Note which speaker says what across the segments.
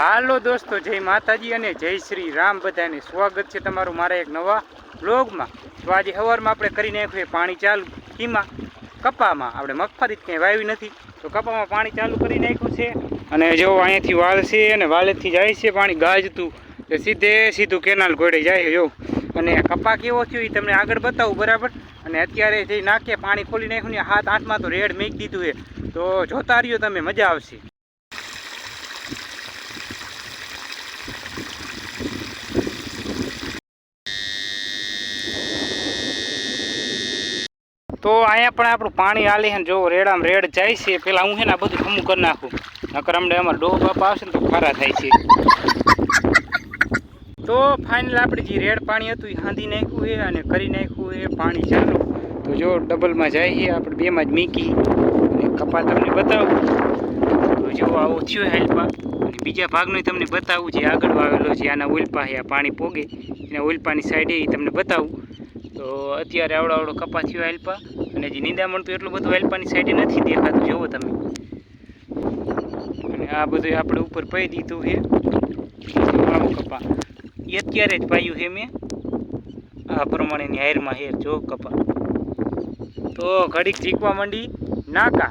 Speaker 1: હાલો દોસ્તો, જય માતાજી અને જય શ્રી રામ. બધાને સ્વાગત છે તમારું મારા એક નવા બ્લોગમાં તો આજે સવારમાં આપણે કરી નાખ્યું પાણી ચાલુ. કીમાં કપામાં, આપણે મગફળી જ ક્યાંય વાવી નથી. તો કપામાં પાણી ચાલુ કરી નાખ્યું છે. અને જો અહીંયાથી વાલ છે અને વાલેથી જાય છે પાણી ગાજતું, તે સીધે સીધું કેનાલ ઘોડે જાય જો. અને કપા કેવો થયો એ તમને આગળ બતાવું, બરાબર? અને અત્યારે જે નાખીએ પાણી ખોલી નાખ્યું ને, હાથ આઠમાં તો રેડ મેક દીધું છે. તો જોતા રહ્યો તમે મજા આવશે. તો અહીંયા પણ આપણું પાણી હાલી ને જો રેડામાં રેડ જાય છે. પેલા હું છે ને આ બધું હમું કરી નાખું. નકર અમને અમારે ડોહ બાપા આવશે ને તો ખરા થાય છે. તો ફાઇનલ આપણે જે રેડ પાણી હતું એ હાંધી નાખ્યું છે અને કરી નાખ્યું છે પાણી ચાલુ. તો જો ડબલમાં જાય છે, આપણે બેમાં જ મીકી. અને કપા તમને બતાવું. તો જો આવો થયો હેલ્પા અને બીજા ભાગનું તમને બતાવું જે આગળ વાવેલો છે આના ઉલ્પા છે, આ પાણી પોગે. એના ઉલ્પાની સાઈડે એ તમને બતાવું. તો અત્યારે આવડો આવડો કપા થયો હેલ્પા અને જે નિંદામણ તો એટલું બધું હેલ્પાની સાઈડે નથી દેખાતું. જુઓ તમે. અને આ બધું આપણે ઉપર પહી દીધું છે કપા. એ અત્યારે જ પાયું છે મેં. આ પ્રમાણેની હાયરમાં હેર જો કપા. તો ઘડીક ચીકવા માંડી. નાકા.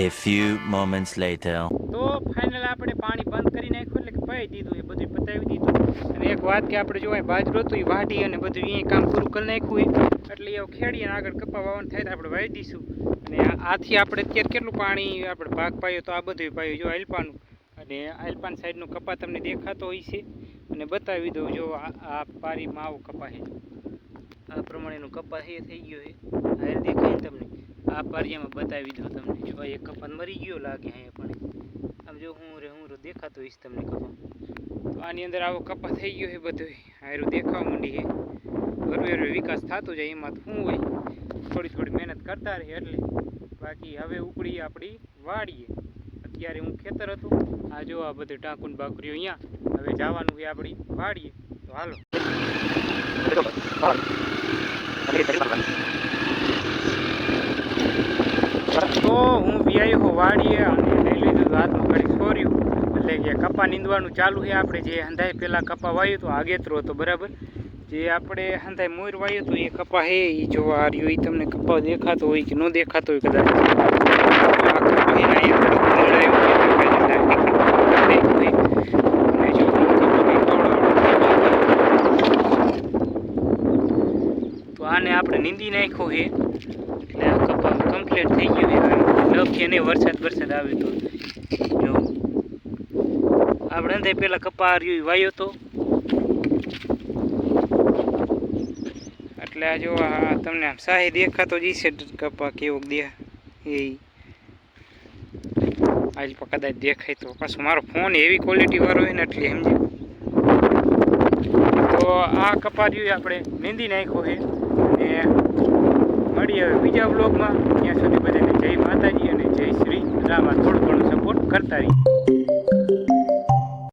Speaker 2: A few moments later.
Speaker 1: તો ફાઇનલ આપણે પાણી બંધ કરી નાખ્યું એટલે પાઈ દીધું, એ બધું પતાવી દીધું. અને એક વાત કે આપણે જો અહીં બાજરો તો એ વાઢી અને બધું અહીંયા કામ પૂરું કરી નાખ્યું એટલે એ ખેડી અને આગળ કપા વાવન થાય તો આપણે વાવી દઈશું. અને આથી આપણે અત્યારે કેટલું પાણી, આપણે ભાગ પાયો તો આ બધું પાયું, જો આલપાનું અને આલપાન સાઈડનો કપા તમને દેખાતો હોય છે. અને બતાવી દઉં, જો આ પારીમાં આવો કપા છે. આ પ્રમાણેનું કપા છે થઈ ગયો છે. આ દેખાય તમને. આ પારિયામાં બતાવી દઉં તમને. જો એક કપાસ મરી ગયો લાગે અહીંયા પણ. આમ જો હું રે હું રો દેખાતો હોઈશ તમને કપા તો આની અંદર આવો કપા થઈ ગયો છે બધું. હારું દેખાવા માંડી છે હરવે હરવે વિકાસ થતો જાય, એમાં તો શું હોય? થોડી થોડી મહેનત કરતા રહે એટલે. બાકી હવે ઉપડી આપણી વાડીએ. અત્યારે હું ખેતર હતું. આ જો આ બધું ટાંકુન બાકરીઓ અહીંયા. હવે જવાનું છે આપણી વાડીએ. તો હાલો. તો હું વ્યાયો વાડીએ અને લઈ લીધું હાથમાં ઘડી છોર્યું એટલે કે કપા નીંદવાનું ચાલુ છે આપણે જે હંધાય પહેલાં કપા વાયું તો આગેતરો હતો, બરાબર? જે આપણે હંધાય મોર વાયું તો એ કપા હે એ જોવા રહ્યો એ તમને કપા દેખાતો હોય કે ન દેખાતો હોય કદાચ. તો આને આપણે નીંદી નાખ્યો છે. કમ્પ્લીટ થઈ ગયું છે. અને વરસાદ વરસાદ આવ્યો તો. જો. આપણે અંતે પહેલાં કપા રહ્યું, વાયો તો. એટલે આ જો આ તમને આમ શાહી દેખાતો જ છે કપા કેવો દે એ આજ કદાચ દેખાય તો. પાછું મારો ફોન એવી ક્વોલિટી વાળો હોય ને એટલે સમજે. તો આ કપા રહ્યું આપણે નીંદી નાખ્યો છે. અને મળીએ હવે બીજા બ્લોગમાં ત્યાં સુધી બધાને જય માતાજી અને જય શ્રી. રામા. થોડું ઘણું સપોર્ટ કરતા રહીએ.